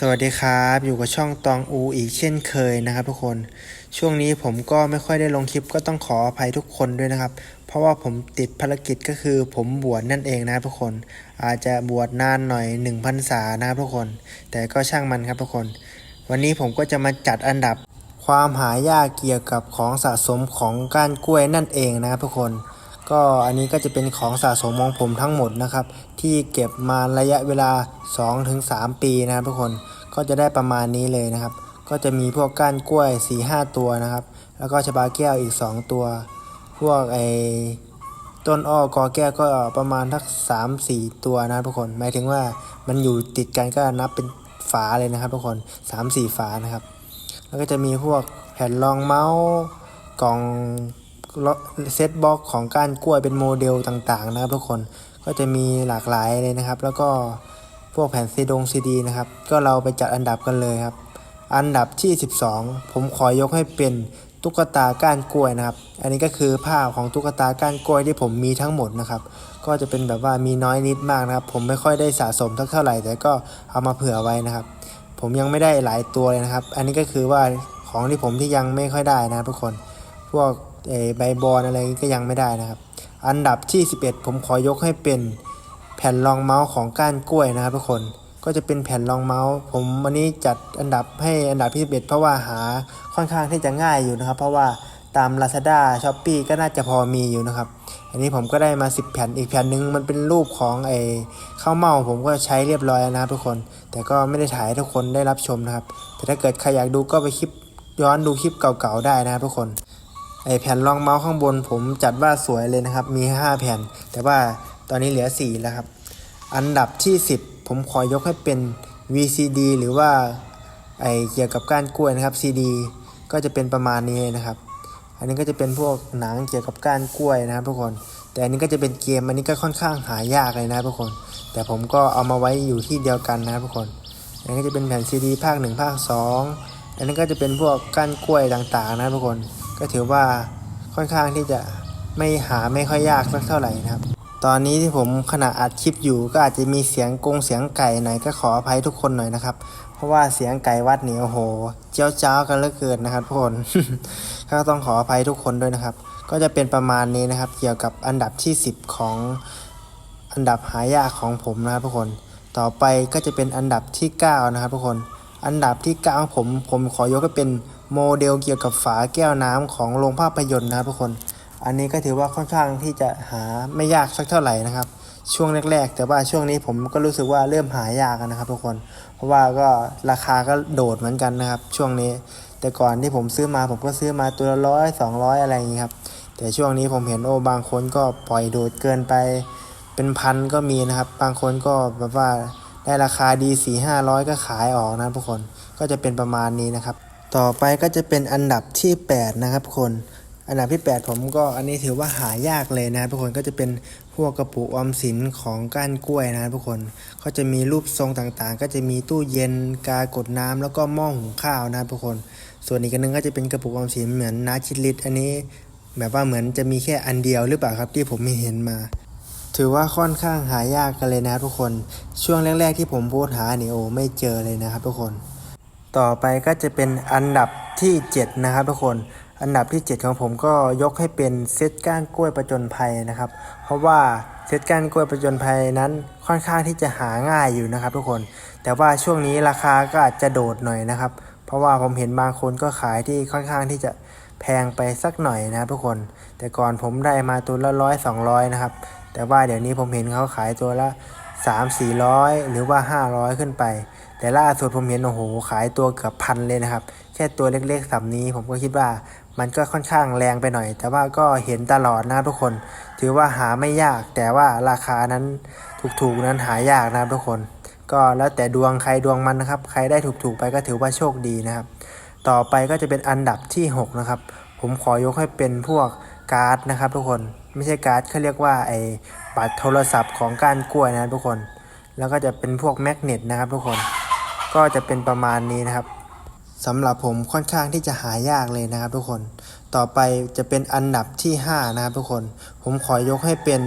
สวัสดีครับ อยู่กับช่องตองอูอีกเช่นเคยนะครับ ทุกคนช่วงนี้ผมก็ไม่ค่อยได้ลงคลิปก็ต้องขออภัยทุกคนด้วยนะครับ เพราะว่าผมติดภารกิจก็คือผมบวชนั่นเองนะครับทุกคนอาจจะบวชนานหน่อย1พรรษานะครับทุกคน แต่ก็ช่างมันครับทุกคน วันนี้ผมก็จะมาจัดอันดับความหายากเกี่ยวกับของสะสมของก้านกล้วยนั่นเองนะครับทุกคน ก็อันนี้ก็จะเป็นของสะสมของผมทั้งหมดนะครับ ที่เก็บมาระยะเวลา 2-3 ปีนะครับทุกคนก็จะได้ประมาณนี้เลยนะครับ ก็จะมีพวกก้านกล้วย 4-5 ตัวนะครับ แล้วก็ชบาแก้วอีก 2 ตัว พวกไอ้ต้นอ้อกอแก้วก็ประมาณทัก3-4 ตัวนะครับทุกคน หมายถึงว่ามันอยู่ติดกันก็นับเป็นฝาเลยนะครับทุกคน 3-4 ฝานะครับ แล้วก็จะมีพวกแผ่นรองเมาส์กล่อง เซตบ็อกของก้านกล้วยเป็นโมเดลต่างๆนะครับทุกคนก็จะมีหลากหลายเลยนะครับ แล้วก็พวกแผ่นซีดงซีดีนะครับ ก็เราไปจัดอันดับกันเลยครับ อันดับที่ 12 ผมขอยกให้เป็นตุ๊กตาก้านกล้วยนะครับ อันนี้ก็คือภาพของตุ๊กตาก้านกล้วยที่ผมมีทั้งหมดนะครับ ก็จะเป็นแบบว่ามีน้อยนิดมากนะครับ ผมไม่ค่อยได้สะสมเท่าไหร่ แต่ก็เอามาเผื่อไว้นะครับ ผมยังไม่ได้หลายตัวเลยนะครับ อันนี้ก็คือว่าของที่ผมที่ยังไม่ค่อยได้นะทุกคน พวก ใบบอลอะไรก็ยังไม่ได้นะครับ อันดับที่ 11 ผมขอยกให้เป็นแผ่นรองเมาส์ของก้านกล้วยนะครับทุกคนก็จะเป็นแผ่นรองเมาส์ผมวันนี้จัดอันดับให้อันดับที่ 11 เพราะว่าหาค่อนข้างที่จะง่ายอยู่นะครับ เพราะว่าตาม Lazada s h o p e e ก็น่าจะพอมีอยู่นะครับ อันนี้ผมก็ได้มา 10 แผ่นอีกแผ่นหนึ่งมันเป็นรูปของไอ้ข้าวเมาผมก็ใช้เรียบร้อยแล้วนะครับทุกคน แต่ก็ไม่ได้ถ่ายให้ทุกคนได้รับชมนะครับ แต่ถ้าเกิดใครอยากดูก็ไปคลิปย้อนดูคลิปเก่าๆได้นะครับทุกคน ไอแผ่นรองเมาส์ข้างบน ผมจัดว่าสวยเลยนะครับ มี 5 แผ่น แต่ว่าตอนนี้เหลือ 4 แล้วครับ อันดับที่ 10 ผมขอยกให้เป็น VCD หรือว่าไอเกี่ยวกับก้านกล้วยนะครับ CD ก็จะเป็นประมาณนี้นะครับ อันนี้ก็จะเป็นพวกหนังเกี่ยวกับก้านกล้วยนะครับ ทุกคน แต่อันนี้ก็จะเป็นเกม อันนี้ก็ค่อนข้างหายากเลยนะครับทุกคน แต่ผมก็เอามาไว้อยู่ที่เดียวกันนะครับทุกคน อันนี้ก็จะเป็นแผ่น CD ภาค 1 ภาค 2 อันนี้ก็จะเป็นพวกก้านกล้วยต่างๆนะครับทุกคน ก็ถือว่าค่อนข้างที่จะไม่หาไม่ค่อยยากสักเท่าไหร่นะครับ ตอนนี้ที่ผมขณะอัดคลิปอยู่ก็อาจจะมีเสียงกงเสียงไก่หน่อยก็ขออภัยทุกคนหน่อยนะครับ เพราะว่าเสียงไก่วัดเหนี่โอ้โห เจ้าเจ้ากันเหลือเกินนะครับทุกคนก็ต้องขออภัยทุกคนด้วยนะครับ ก็จะเป็นประมาณนี้นะครับ เกี่ยวกับอันดับที่ 10 ของอันดับหายากของผมนะครับทุกคน ต่อไปก็จะเป็นอันดับที่ 9 นะครับทุกคน อันดับที่9ของผมผมขอยกให้เป็น โมเดลเกี่ยวกับฝาแก้วน้ำของโรงภาพยนตร์นะครับทุกคน อันนี้ก็ถือว่าค่อนข้างที่จะหาไม่ยากสักเท่าไหร่นะครับ ช่วงแรก ๆ แต่ว่าช่วงนี้ผมก็รู้สึกว่าเริ่มหายากนะครับ ทุกคน เพราะว่าก็ราคาก็โดดเหมือนกันนะครับ ช่วงนี้ แต่ก่อนที่ผมซื้อมาผมก็ซื้อมาตัวละร้อยสองร้อยอะไรอย่างนี้ครับ แต่ช่วงนี้ผมเห็นโอ้บางคนก็ปล่อยโดดเกินไปเป็นพันก็มีนะครับ บางคนก็แบบว่าได้ราคาดีสี่ห้าร้อยก็ขายออกนะทุกคน ก็จะเป็นประมาณนี้นะครับ ต่อไปก็จะเป็นอันดับที่ 8 นะครับทุกคน อันดับที่ 8 ผมก็อันนี้ถือว่าหายากเลยนะทุกคนก็จะเป็นพวกกระปุกออมสินของก้านกล้วยนะทุกคนก็จะมีรูปทรงต่างๆ ก็จะมีตู้เย็นกากดน้ำแล้วก็หม้อหุงข้าวนะทุกคน ส่วนอีกอันนึงก็จะเป็นกระปุกออมสินเหมือนนาชิลิตอันนี้ แบบว่าเหมือนจะมีแค่อันเดียวหรือเปล่าครับที่ผมไม่เห็นมาถือว่าค่อนข้างหายากกันเลยนะทุกคน ช่วงแรก ๆ ที่ผมโพสหาเนี่ยโอ้ไม่เจอเลยนะครับทุกคน ต่อไปก็จะเป็นอันดับที่ 7 นะครับทุกคน อันดับที่ 7 ของผมก็ยกให้เป็นเซตก้านกล้วยประจนภัยนะครับ เพราะว่าเซตก้านกล้วยประจนภัยนั้นค่อนข้างที่จะหาง่ายอยู่นะครับ ทุกคน แต่ว่าช่วงนี้ราคาก็อาจจะโดดหน่อยนะครับ เพราะว่าผมเห็นบางคนก็ขายที่ค่อนข้างที่จะแพงไปสักหน่อยนะครับทุกคน แต่ก่อนผมได้มาตัวละร้อยสองร้อยนะครับ แต่ว่าเดี๋ยวนี้ผมเห็นเขาขายตัวละสามสี่ร้อยหรือว่าห้าร้อยขึ้นไป แต่ล่าสุดผมเห็นโอ้โหขายตัวเกือบพันเลยนะครับ แค่ตัวเล็กๆสำนี้ผมก็คิดว่ามันก็ค่อนข้างแรงไปหน่อย แต่ว่าก็เห็นตลอดนะทุกคน ถือว่าหาไม่ยาก แต่ว่าราคานั้นถูกๆนั้นหายากนะทุกคน ก็แล้วแต่ดวงใครดวงมันนะครับ ใครได้ถูกๆไปก็ถือว่าโชคดีนะครับ ต่อไปก็จะเป็นอันดับที่6นะครับ ผมขอยกให้เป็นพวกการ์ดนะครับ ทุกคนไม่ใช่การ์ดเขาเรียกว่าไอ้บัตรโทรศัพท์ของกานกล้วยนะครับทุกคน แล้วก็จะเป็นพวกแมกเนตนะครับทุกคน ก็จะเป็นประมาณนี้นะครับสำหรับผมค่อนข้างที่จะหายากเลยนะครับทุกคน ต่อไปจะเป็นอันดับที่ 5 นะครับทุกคน ผมขอยกให้เป็น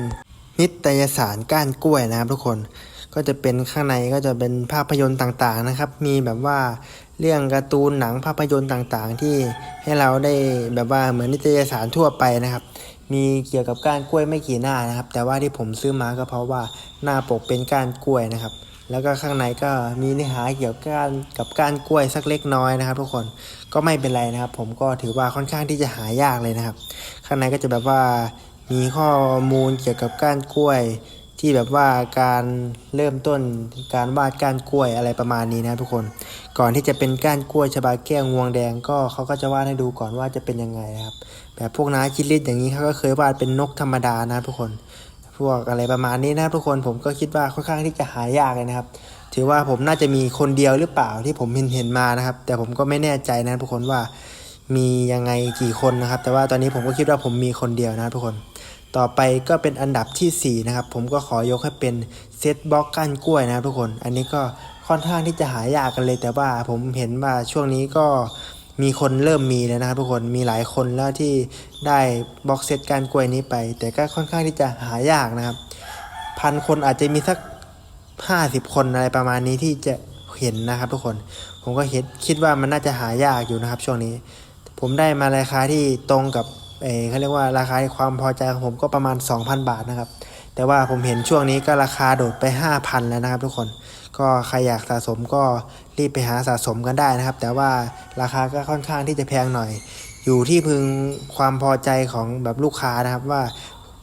นิตยสารก้านกล้วยนะครับทุกคน ก็จะเป็นข้างในก็จะเป็นภาพยนตร์ต่างๆนะครับ มีแบบว่าเรื่องการ์ตูนหนังภาพยนตร์ต่างๆ ที่ให้เราได้แบบว่าเหมือนนิตยสารทั่วไปนะครับ มีเกี่ยวกับก้านกล้วยไม่กี่หน้านะครับ แต่ว่าที่ผมซื้อมาก็เพราะว่าหน้าปกเป็นก้านกล้วยนะครับ แล้วก็ข้างในก็มีเนื้อหาเกี่ยวกับกานกับก้านกล้วยสักเล็กน้อยนะครับ ทุกคนก็ไม่เป็นไรนะครับ ผมก็ถือว่าค่อนข้างที่จะหายากเลยนะครับ ข้างในก็จะแบบว่ามีข้อมูลเกี่ยวกับก้านกล้วย ที่แบบว่าการเริ่มต้นการวาดก้านกล้วยอะไรประมาณนี้นะทุกคน ก่อนที่จะเป็นก้านกล้วยชบาแก้วงวงแดงก็เขาก็จะวาดให้ดูก่อนว่าจะเป็นยังไงนะครับ แบบพวกน้าคิดลิดอย่างนี้เขาก็เคยวาดเป็นนกธรรมดานะทุกคน พวกอะไรประมาณนี้นะครับทุกคนผมก็คิดว่าค่อนข้างที่จะหายากเลยนะครับ ถือว่าผมน่าจะมีคนเดียวหรือเปล่าที่ผมเห็นเห็นมานะครับ แต่ผมก็ไม่แน่ใจนะทุกคนว่ามียังไงกี่คนนะครับ แต่ว่าตอนนี้ผมก็คิดว่าผมมีคนเดียวนะทุกคน ต่อไปก็เป็นอันดับทีสี่4นะครับผมก็ขอยกให้เป็นเซตบล็อกก้านกล้วยนะครับทุกคน อันนี้ก็ค่อนข้างที่จะหายากกันเลย แต่ว่าผมเห็นว่าช่วงนี้ก็ มีคนเริ่มมีแล้วนะครับทุกคนมีหลายคนแล้วที่ได้บล็อกเซตกานกล้วยนี้ไป แต่ก็ค่อนข้างที่จะหายากนะครับพันคนอาจจะมีสักห้าสิบคนอะไรประมาณนี้ที่จะเห็นนะครับทุกคน ผมก็เห็นคิดว่ามันน่าจะหายากอยู่นะครับ ช่วงนี้ ผมได้มาราคาที่ตรงกับเอเขาเรียกว่าราคาความพอใจของผมก็ประมาณ 2,000 บาทนะครับ แต่ว่าผมเห็นช่วงนี้ก็ราคาโดดไป 5,000 แล้วนะครับทุกคน ก็ใครอยากสะสมก็รีบไปหาสะสมกันได้นะครับ แต่ว่าราคาก็ค่อนข้างที่จะแพงหน่อย อยู่ที่พึงความพอใจของแบบลูกค้านะครับว่า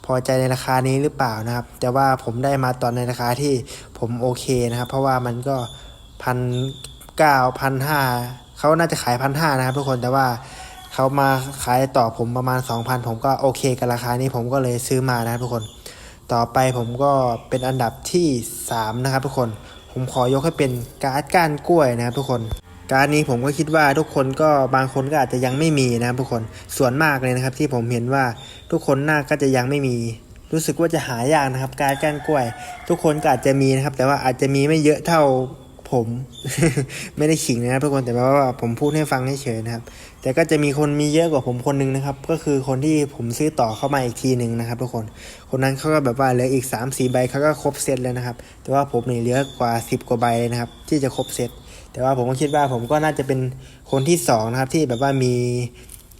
พอใจในราคานี้หรือเปล่านะครับ แต่ว่าผมได้มาตอนในราคาที่ผมโอเคนะครับ เพราะว่ามันก็พันเก้าพันห้าเขาน่าจะขายพันห้านะครับทุกคนแต่ว่าเขามาขายต่อผมประมาณ 2,000 ผมก็โอเคกับราคานี้ผมก็เลยซื้อมานะครับทุกคน ต่อไปผมก็เป็นอันดับที่ 3 นะครับทุกคน ผมขอยกให้เป็นการ์ดก้านกล้วยนะครับทุกคน การดนี้ผมก็คิดว่าทุกคนก็บางคนก็อาจจะยังไม่มีนะครับทุกคน ส่วนมากเลยนะครับที่ผมเห็นว่าทุกคนน่าก็จะยังไม่มี รู้สึกว่าจะหายากนะครับ การ์ดก้านกล้วย ทุกคนก็อาจจะมีนะครับ แต่ว่าอาจจะมีไม่เยอะเท่า ผม ไม่ได้ขิงนะครับทุกคนแต่ว่าผมพูดให้ฟังเฉยๆนะครับ แต่ก็จะมีคนมีเยอะกว่าผมคนหนึงนะครับ ก็คือคนที่ผมซื้อต่อเข้ามาอีกทีหนึ่งนะครับ ทุกคนคนนั้นเขาก็แบบว่าเหลืออีก3ามสี่ใบเขาก็ครบเซตแล้วนะครับ แต่ว่าผมเนี่ยเหลือกว่า 10 กว่าใบเลยนะครับ ที่จะครบเซตแต่ว่าผมก็คิดว่าผมก็น่าจะเป็นคนที่สองนะครับที่แบบว่ามี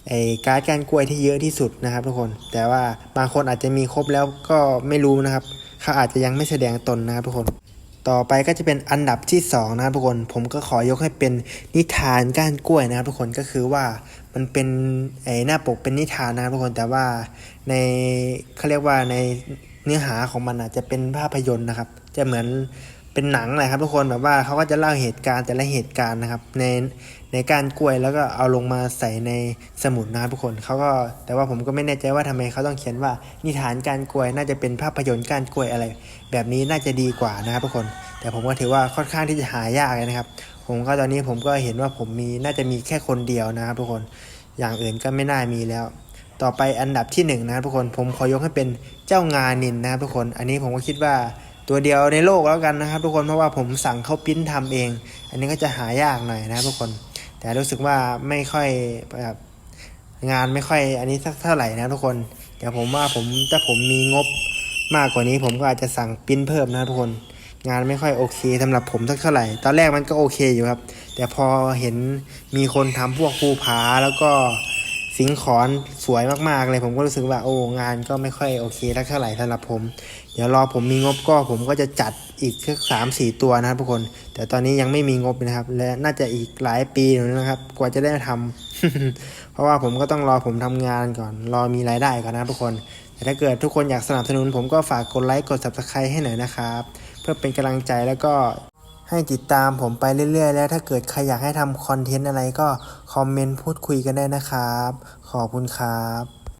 ไอ้การ์ดก้านกล้วยที่เยอะที่สุดนะครับ ทุกคน แต่ว่าบางคนอาจจะมีครบแล้วก็ไม่รู้นะครับเขาอาจจะยังไม่แสดงตนนะครับทุกคน ต่อไปก็จะเป็นอันดับที่2นะครับทุกคนผมก็ขอยกให้เป็นนิทานก้านกล้วยนะครับทุกคนก็คือว่ามันเป็นไอ้หน้าปกเป็นนิทานนะครับทุกคนแต่ว่าในเขาเรียกว่าในเนื้อหาของมันอาจจะเป็นภาพยนตร์นะครับ จะเหมือนเป็นหนังแหละครับทุกคนแบบว่าเขาก็จะเล่าเหตุการณ์แต่ละเหตุการณ์นะครับใน ในกานกล้วยแล้วก็เอาลงมาใส่ในสมุดนะครับทุกคนเขาก็แต่ว่าผมก็ไม่แน่ใจว่าทำไมเขาต้องเขียนว่านิทานกานกล้วย น่าจะเป็นภาพยนตร์กานกล้วยอะไร แบบนี้น่าจะดีกว่านะครับทุกคน แต่ผมก็ถือว่าค่อนข้างที่จะหายากเลยนะครับ ผมก็ตอนนี้ผมก็เห็นว่าผมมีน่าจะมีแค่คนเดียวนะครับทุกคนอย่างอื่นก็ไม่น่ามีแล้ว ต่อไปอันดับที่หนึ่งนะครับทุกคนผมขอยกให้เป็นเจ้างานินนะครับทุกคน อันนี้ผมก็คิดว่าตัวเดียวในโลกแล้วกันนะครับ ทุกคนเพราะว่าผมสั่งเขาปริ้นทำเอง อันนี้ก็จะหายากหน่อยนะครับทุกคน แต่รู้สึกว่าไม่ค่อยแบบงานไม่ค่อยอันนี้สักเท่าไหร่นะทุกคนเดี๋ยวผมว่าผมถ้าผมมีงบมากกว่านี้ ผมก็อาจจะสั่งปิ้นเพิ่มนะทุกคน งานไม่ค่อยโอเคสำหรับผมสักเท่าไหร่ ตอนแรกมันก็โอเคอยู่ครับ แต่พอเห็นมีคนทำพวกภูผาแล้วก็สิงขอนสวยมากๆเลยผมก็รู้สึกว่าโอ้งานก็ไม่ค่อยโอเคสักเท่าไหร่สำหรับผม เดี๋ยวรอผมมีงบก็ผมก็จะจัด อีกสักสามสี่ตัวนะครับทุกคน แต่ตอนนี้ยังไม่มีงบนะครับ และน่าจะอีกหลายปีนะครับ กว่าจะได้ทำเพราะว่าผมก็ต้องรอผมทำงานก่อน รอมีรายได้ก่อนนะทุกคน แต่ถ้าเกิดทุกคนอยากสนับสนุน ผมก็ฝากกดไลค์กด subscribe ให้หน่อยนะครับ เพื่อเป็นกำลังใจแล้วก็ให้ติดตามผมไปเรื่อย ๆ แล้วถ้าเกิดใครอยากให้ทำคอนเทนต์อะไรก็คอมเมนต์พูดคุยกันได้นะครับ ขอบคุณครับ